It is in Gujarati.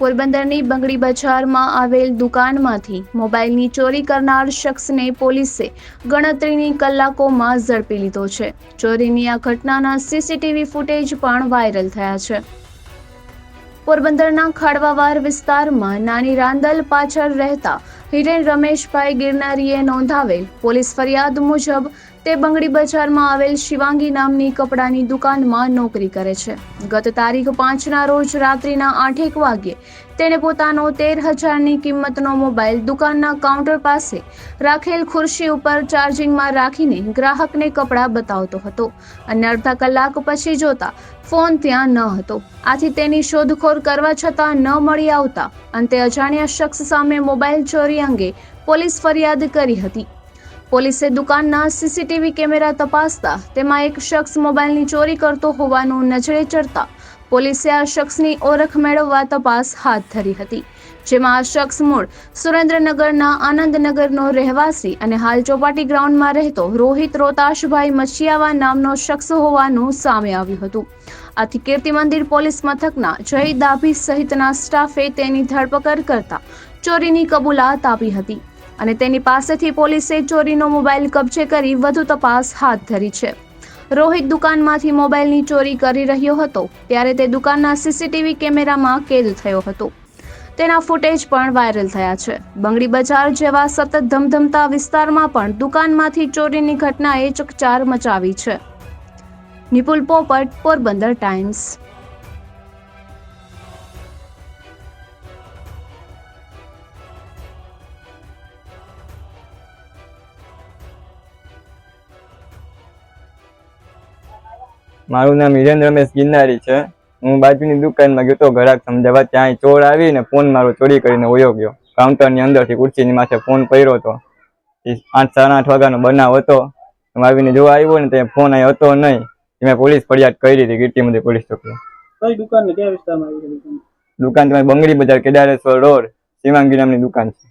પોરબંદરની બંગડી બજારમાં આવેલ દુકાનમાંથી મોબાઈલની ચોરી કરનાર શખ્સને પોલીસે ગણતરીની કલાકોમાં ઝડપી લીધો છે. ચોરીની આ ઘટનાના સીસીટીવી ફૂટેજ પણ વાયરલ થયા છે. પોરબંદરના ખાડવાવાર વિસ્તારમાં નાની રાંદલ પાછળ રહેતા હિરેન રમેશભાઈ ગિરનારીએ નોંધાવેલ પોલીસ ફરિયાદ મુજબ તે બંગડી બજારમાં આવેલ શિવાંગી નામની કપડાની દુકાનમાં નોકરી કરે છે. ગત તારીખ પાંચના રોજ રાત્રિના આઠેક વાગ્યે તેણે પોતાનો તેર હજારની કિંમતનો મોબાઈલ દુકાનના કાઉન્ટર પાસે રાખેલ ખુરશી ઉપર ચાર્જિંગમાં રાખીને ગ્રાહકને કપડાં બતાવતો હતો. અને અડધા કલાક પછી જોતા ફોન ત્યાં ન હતો. આથી તેની શોધખોળ કરવા છતાં ન મળી આવતા અંતે અજાણ્યા શખ્સ સામે મોબાઈલ ચોરી અંગે પોલીસ ફરિયાદ કરી હતી. પોલીસે દુકાનના સીસીટીવી કેમેરા તપાસતા તેમાં એક શખ્સ મોબાઈલની ચોરી કરતો હોવાનું નજરે ચડતા પોલીસે આ શખ્સની ઓળખ મેળવવા તપાસ હાથ ધરી હતી. જેમાં આ શખ્સ મૂળ સુરેન્દ્રનગરના આનંદનગરનો રહેવાસી અને હાલ ચોપાટી ગ્રાઉન્ડમાં રહેતો રોહિત રોતાશભાઈ મચિયાવા નામનો શખ્સ હોવાનું સામે આવ્યું હતું. આથી કીર્તિ મંદિર પોલીસ મથકના જય દાભી સહિતના સ્ટાફે તેની ધરપકડ કરતા ચોરીની કબૂલાત આપી હતી અને તેની પાસેથી પોલીસે ચોરીનો મોબાઈલ કબજે કરી વધુ તપાસ હાથ ધરી છે. રોહિત દુકાનમાંથી મોબાઈલની ચોરી કરી રહ્યો હતો ત્યારે તે દુકાનના સીસીટીવી કેમેરામાં કેદ થયો હતો. તેના ફૂટેજ પણ વાયરલ થયા છે. બંગડી બજાર જેવા સતત ધમધમતા વિસ્તારમાં પણ દુકાનમાંથી ચોરીની ઘટનાએ ચકચાર મચાવી છે. નિપુલ પોપટ, પોરબંદર ટાઈમ્સ. મારું નામ હિરેન રમેશ ગિરનારી છે. હું બાજુની દુકાનમાં ગયો તો ઘરાક સમજાવવા ત્યાં ચોર આવીને ફોન મારો ચોરી કરીને વયો ગયો. કાઉન્ટરની અંદરથી ખુરશીની માથે ફોન પડ્યો હતો. આઠ સાડા આઠ વાગ્યાનો બનાવ હતો. આવીને જોવા આવ્યો ને તે ફોન અહીં હતો નહીં. મેં પોલીસ ફરિયાદ કરી હતી કીર્તિમંદિર પોલીસ ચોકી કઈ દુકાન ને કયા વિસ્તારમાં આવી દુકાન? દુકાન તમારી બંગડી બજાર કેદારેશ્વર રોડ શિવાંગી નામની દુકાન છે.